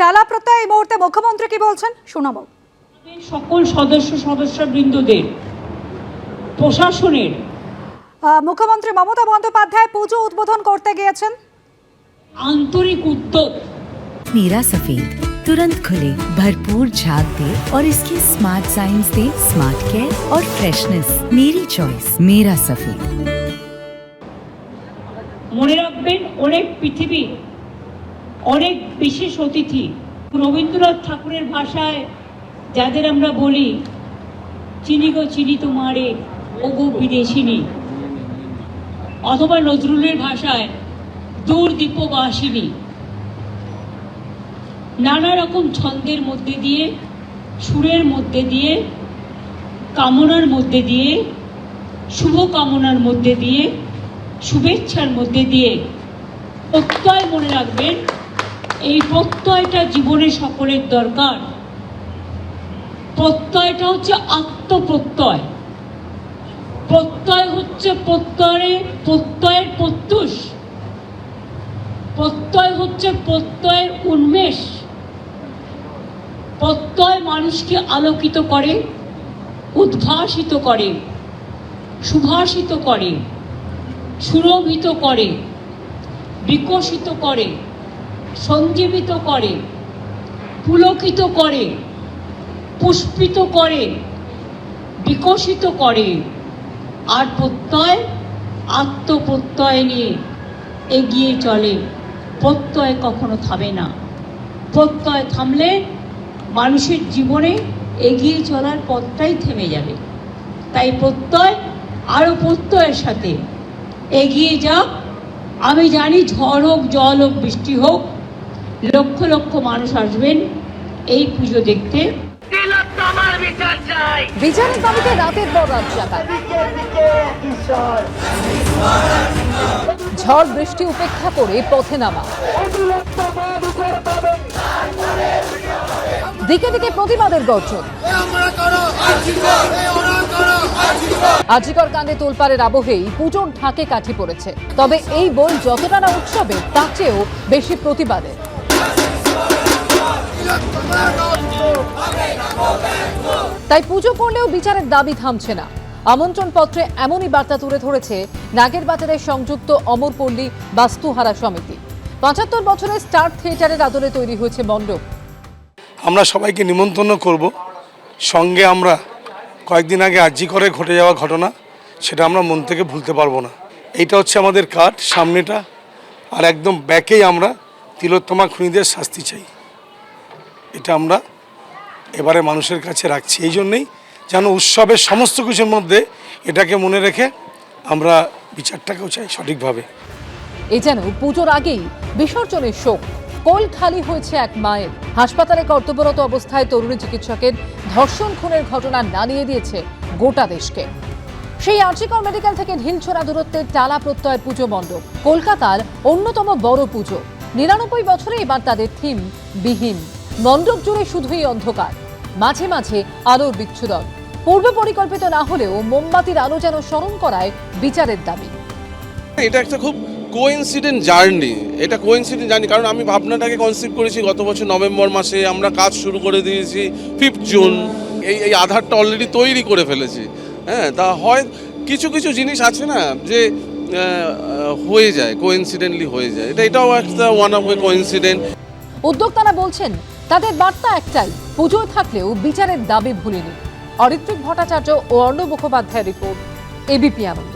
টালা প্রত্যয় এই মুহূর্তে মুখ্যমন্ত্রী কি বলছেন শোনাবো সকল সদস্য সদস্যবৃন্দদের প্রশাসনের আহ, মুখ্যমন্ত্রী মমতা বন্দ্যোপাধ্যায় পুজো উদ্বোধন করতে গিয়েছেন আন্তরিক উদ্যোগ नीरा सफेद तुरंत खुले भरपूर झाग दे और इसके स्मार्ट साइंस दे स्मार्ट केयर और फ्रेशनेस मेरी चॉइस मेरा सफेद মনে রাখবেন অনেক পৃথিবী অনেক বিশেষ অতিথি। রবীন্দ্রনাথ ঠাকুরের ভাষায় যাদের আমরা বলি, চিনি গো, চিনি তোমারে ও গো বিদেশিনী। অথবা নজরুলের ভাষায়, দূর দীপবাসিনী নানা রকম ছন্দের মধ্যে দিয়ে, সুরের মধ্যে দিয়ে, কামনার মধ্যে দিয়ে, শুভ কামনার মধ্যে দিয়ে, শুভেচ্ছার মধ্যে দিয়ে। প্রত্যয় মনে রাখবেন এই প্রত্যয়টা জীবনে সকলের দরকার। প্রত্যয়টা হচ্ছে আত্মপ্রত্যয়। প্রত্যয় হচ্ছে প্রত্যয়ে, প্রত্যয়ের প্রত্যুষ। প্রত্যয় হচ্ছে প্রত্যয়ের উন্মেষ। প্রত্যয় মানুষকে আলোকিত করে, উদ্ভাসিত করে, সুভাষিত করে, সুরভিত করে, বিকশিত করে। সঞ্জীবিত করে, পুলকিত করে, পুষ্পিত করে, বিকশিত করে। আর প্রত্যয়, আত্মপ্রত্যয় নিয়ে এগিয়ে চলে। প্রত্যয় কখনো থামে না। প্রত্যয় থামলে মানুষের জীবনে এগিয়ে চলার পথটাই থেমে যাবে। তাই প্রত্যয় আরও প্রত্যয়ের সাথে এগিয়ে যাক আমি জানি ঝড় হোক, জল হোক, বৃষ্টি হোক লক্ষ লক্ষ মানুষ আসবেন এই পুজো দেখতে। রাতের পর রাত ঝড় বৃষ্টি উপেক্ষা করে পথে নামা। দিকে দিকে প্রতিবাদের গর্জন। আজিকর কাণ্ডে তোলপাড়ের আবহেই পুজোর ঢাকে কাঠি পড়েছে। তবে এই বই যতটা না উৎসবে, তার চেয়েও বেশি প্রতিবাদের। তাই পুজো করলেও বিচারের দাবি থামছে না। আমন্ত্রণ পত্রে এমনই বার্তা তুলে ধরেছে নাগের বাজারের সংযুক্ত অমরপল্লী বাস্তুহারা সমিতি। পঁচাত্তর বছরের স্টার থিয়েটারের আদলে তৈরি হয়েছে মণ্ডপ। আমরা সবাইকে নিমন্ত্রণ করব। সঙ্গে আমরা কয়েকদিন আগে আর্জি করে ঘটে যাওয়া ঘটনা, সেটা আমরা মন থেকে ভুলতে পারব না। এইটা হচ্ছে আমাদের কাঠ সামনেটা। আর একদম ব্যাকেই আমরা তিলোত্তমা খুনিদের শাস্তি চাই। এটা আমরা এবারে মানুষের কাছে রাখছি। এই জন্যেই যেন উৎসবের সমস্ত কিছুর মধ্যে এটাকে মনে রেখে আমরা বিচারটাকেও চাই সঠিকভাবে। এ যেন পুজোর আগেই বিসর্জনের শোক কোল খালি হয়েছে এক মায়ের। হাসপাতালে কর্তব্যরত অবস্থায় তরুণী চিকিৎসকের ধর্ষণ খুনের ঘটনা নানিয়ে দিয়েছে গোটা দেশকে। সেই আর্চিকর মেডিকেল থেকে ঢিলছোড়া দূরত্বের টালা প্রত্যয়ের পুজো মণ্ডপ। কলকাতার অন্যতম বড় পুজো। নিরানব্বই বছরে এবার তাদের থিম বিহীন। মণ্ডপ জুড়ে শুধুই অন্ধকার। মাঝে মাঝে আলোর বিচ্ছুদন পূর্ব পরিকল্পিত না হলেও মোমবাতির আলো যেন স্মরণ করায় বিচারের দাবি। এটা একটা খুব কোইন্সিডেন্ট জার্নি এটা কোইন্সিডেন্ট জার্নি কারণ আমি ভাবনাটাকে কনসিভ করেছি গত বছর নভেম্বর মাসে। আমরা কাজ শুরু করে দিয়েছি ফিফথ জুন এই এই আধারটা অলরেডি তৈরি করে ফেলেছি। হ্যাঁ তা হয় কিছু কিছু জিনিস আছে না যে হয়ে যায় কোইন্সিডেন্টলি হয়ে যায়। এটা এটাও একটা ওয়ান অফ এ কোইন্সিডেন্ট উদ্যোক্তারা বলছেন তাদের বার্তা একটাই, পুজোয় থাকলেও বিচারের দাবি ভুলেনি। অরিত্রিক ভট্টাচার্য ও অর্ণব মুখোপাধ্যায়ের রিপোর্ট এবিপি আনন্দ।